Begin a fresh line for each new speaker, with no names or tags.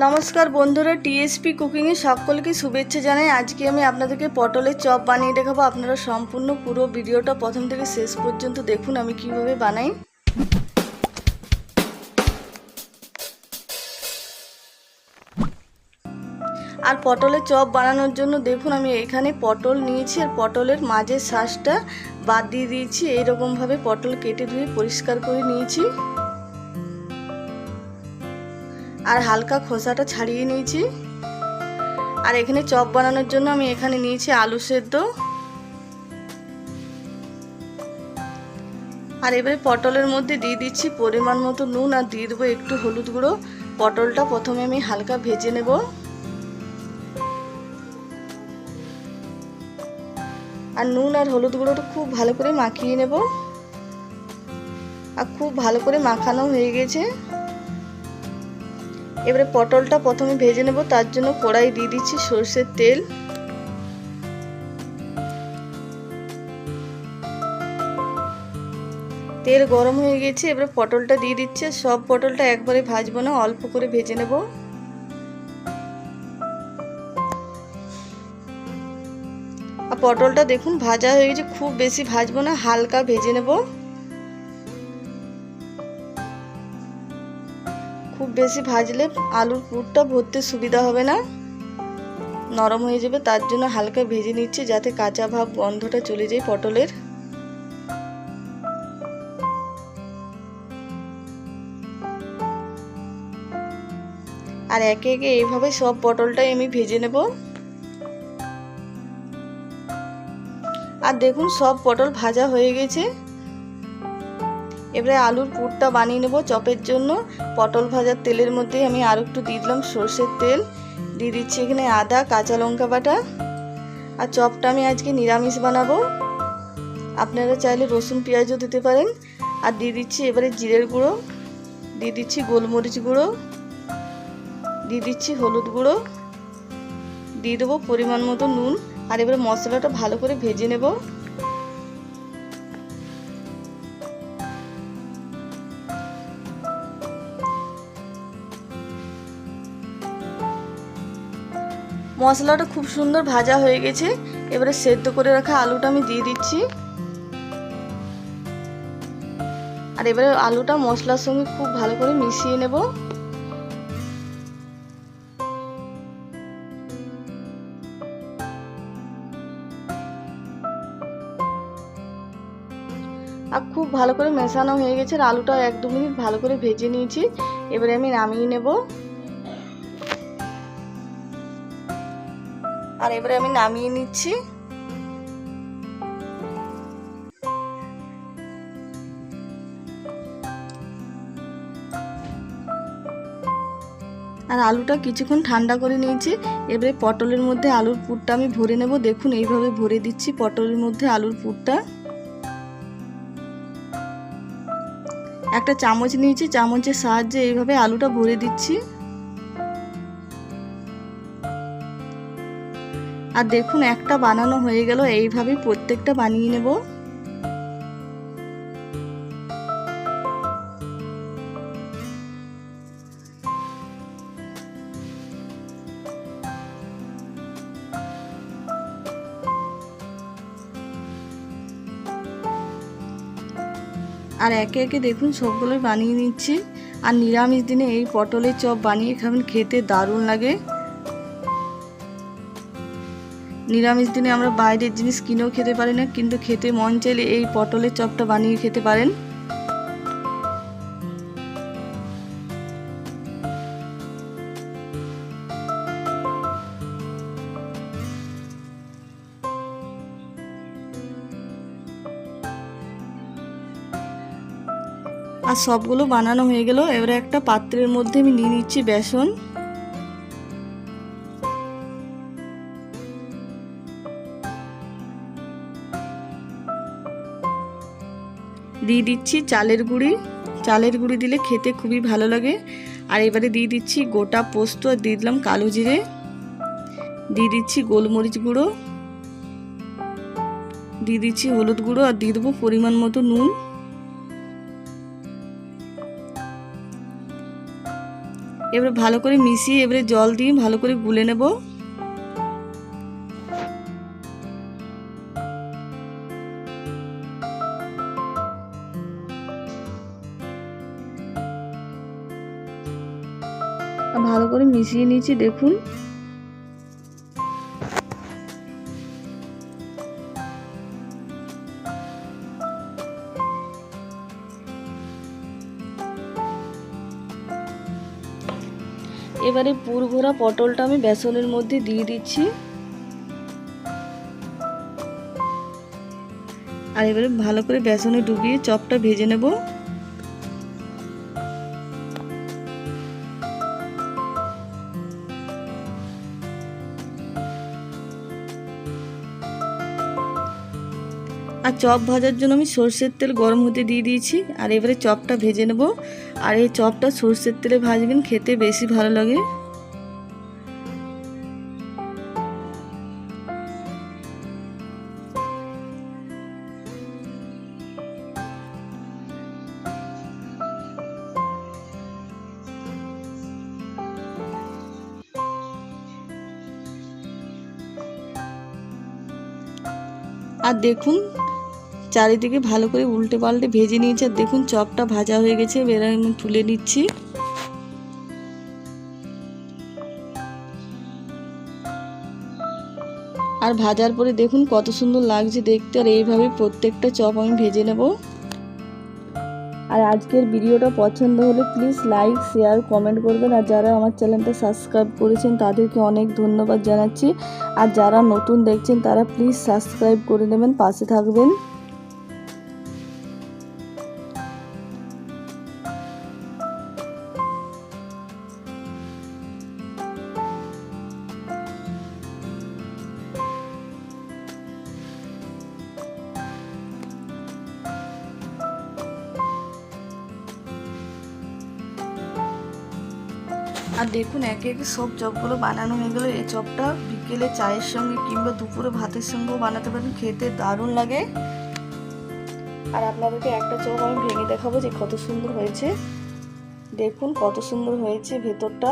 নমস্কার বন্ধুরা, টিএসপি কুকিংয়ে সকলকে শুভেচ্ছা জানাই। আজকে আমি আপনাদেরকে পটলের চপ বানিয়ে দেখাবো। আপনারা সম্পূর্ণ পুরো ভিডিওটা প্রথম থেকে শেষ পর্যন্ত দেখুন, আমি কীভাবে বানাই। আর পটলের চপ বানানোর জন্য দেখুন, আমি এখানে পটল নিয়েছি আর পটলের মাঝের শ্বাসটা বাদ দিয়ে দিয়েছি। এইরকমভাবে পটল কেটে ধুয়ে পরিষ্কার করে নিয়েছি। আর হালকা খোসাটা ছাড়িয়ে নিয়েছি। আর এখানে চপ বানানোর জন্য আমি এখানে নিয়েছি আলু সেদ্ধ। আর এবারে পটলের মধ্যে দিয়ে দিচ্ছি পরিমাণ মতো নুন আর দিয়ে দেবো একটু হলুদ গুঁড়ো। পটলটা প্রথমে আমি হালকা ভেজে নেব। আর নুন আর হলুদ গুঁড়োটা খুব ভালো করে মাখিয়ে নেব। আর খুব ভালো করে মাখানো হয়ে গেছে। এবারে পটলটা প্রথমে ভেজে নেব, তার জন্য কড়াই দিয়ে দিচ্ছি সর্ষের তেল। তেল গরম হয়ে গেছে, এবারে পটলটা দিয়ে দিচ্ছে সব পটলটা একবারে ভাজবো না, অল্প করে ভেজে নেব। আর পটলটা দেখুন ভাজা হয়ে গেছে, খুব বেশি ভাজবো না, হালকা ভেজে নেব। খুব বেশি ভাজলে আলুর পুরটা ভরতে সুবিধা হবে না। নরম হয়ে যাবে, তার জন্য হালকা ভেজে নিচ্ছে যাতে কাঁচা ভাব গন্ধটা চলে যায় পটলের। আর একে একে এইভাবে সব পটলটাই আমি ভেজে নেব। আর দেখুন, সব পটল ভাজা হয়ে গেছে। এবারে আলুর পুরটা বানিয়ে নেব চপের জন্য। পটল ভাজার তেলের মধ্যে আমি আর একটু দিয়ে দিলাম সর্ষের তেল। দিয়ে দিচ্ছি এখানে আদা, কাঁচা লঙ্কা বাটা। আর চপটা আমি আজকে নিরামিষ বানাবো। আপনারা চাইলে রসুন, পেঁয়াজও দিতে পারেন। আর দিয়ে দিচ্ছি এবারে জিরের গুঁড়ো। দিয়ে দিচ্ছি গোলমরিচ গুঁড়ো। দিয়ে দিচ্ছি হলুদ গুঁড়ো। দিয়ে দেবো পরিমাণ মতো নুন। আর এবারে মশলাটা ভালো করে ভেজে নেব। মশলাটা খুব সুন্দর ভাজা হয়ে গেছে। এবারে সেদ্ধ করে রাখা আলুটা আমি দিয়ে দিচ্ছি। আর এবারে আলুটা মশলার সঙ্গে খুব ভালো করে মিশিয়ে নেব। আর খুব ভালো করে মেশানো হয়ে গেছে। আর আলুটা এক দু মিনিট ভালো করে ভেজে নিয়েছি। এবারে আমি নামিয়ে নেব। আর এবারে আমি নামিয়ে নিচ্ছি। আর আলুটা কিছুক্ষণ ঠান্ডা করে নিয়েছি। এবারে পটলের মধ্যে আলুর পুরটা আমি ভরে নেব। দেখুন, এইভাবে ভরে দিচ্ছি পটলের মধ্যে আলুর পুরটা। একটা চামচ নিয়েছি। চামচের সাহায্যে এইভাবে আলুটা ভরে দিচ্ছি। আর দেখুন, একটা বানানো হয়ে গেল এইভাবে প্রত্যেকটা বানিয়ে নেব। আর একে একে দেখুন, সবগুলোই বানিয়ে নিচ্ছি। আর নিরামিষ দিনে এই পটলের চপ বানিয়ে খাবেন, খেতে দারুণ লাগে। নিরামিষ দিনে আমরা বাইরের জিনিস কিনেও খেতে পারি না, কিন্তু খেতে মন চাইলে এই পটলের চপটা বানিয়ে খেতে পারেন। আর সবগুলো বানানো হয়ে গেল। এবারে একটা পাত্রের মধ্যে আমি নিয়ে নিচ্ছি বেসন। দিয়ে দিচ্ছি চালের গুঁড়ি। চালের গুঁড়ি দিলে খেতে খুবই ভালো লাগে। আর এবারে দিয়ে দিচ্ছি গোটা পোস্ত আর দিয়ে দিলাম কালো জিরে। দিয়ে দিচ্ছি গোলমরিচ গুঁড়ো। দিয়ে দিচ্ছি হলুদ গুঁড়ো আর দিয়ে দেবো পরিমাণ মতো নুন। এবারে ভালো করে মিশিয়ে এবারে জল দিয়ে ভালো করে গুলে নেব। ভালো করে মিশিয়ে নিয়েছি দেখুন। এবারে পুরভরা পটলটা আমি বেসনের মধ্যে দিয়ে দিচ্ছি। আর এবারে ভালো করে বেসনে ডুবিয়ে চপটা ভেজে নেব। আর চপ ভাজার জন্য আমি সর্ষের তেল গরম হতে দিয়ে দিয়েছি। আর এবারে চপটা ভেজে নেব। আর এই চপটা সর্ষের তেলে ভাজবেন, খেতে বেশি ভালো লাগে। আর দেখুন চারিদিকে ভালো করে উল্টে পাল্টে ভেজে নিয়েছে। আর দেখুন, চপটা ভাজা হয়ে গেছে। এবার আমি তুলে নিচ্ছি। আর ভাজার পরে দেখুন, কত সুন্দর লাগছে দেখতে। আর এইভাবে প্রত্যেকটা চপ আমি ভেজে নেব। আর আজকের ভিডিওটা পছন্দ হলে প্লিজ লাইক শেয়ার কমেন্ট করবেন। আর যারা আমার চ্যানেলটা সাবস্ক্রাইব করেছেন, তাদেরকে অনেক ধন্যবাদ জানাচ্ছি। আর যারা নতুন দেখছেন, তারা প্লিজ সাবস্ক্রাইব করে নেবেন, পাশে থাকবেন। আর দেখুন, একে একে সব চপগুলো বানানো হয়ে গেলো। এই চপটা বিকেলে চায়ের সঙ্গে কিংবা দুপুরে ভাতের সঙ্গেও বানাতে পারেন। খেতে দারুণ লাগে। আর আপনাদেরকে একটা চপ আমি ভেঙে দেখাবো যে কত সুন্দর হয়েছে। দেখুন, কত সুন্দর হয়েছে ভেতরটা।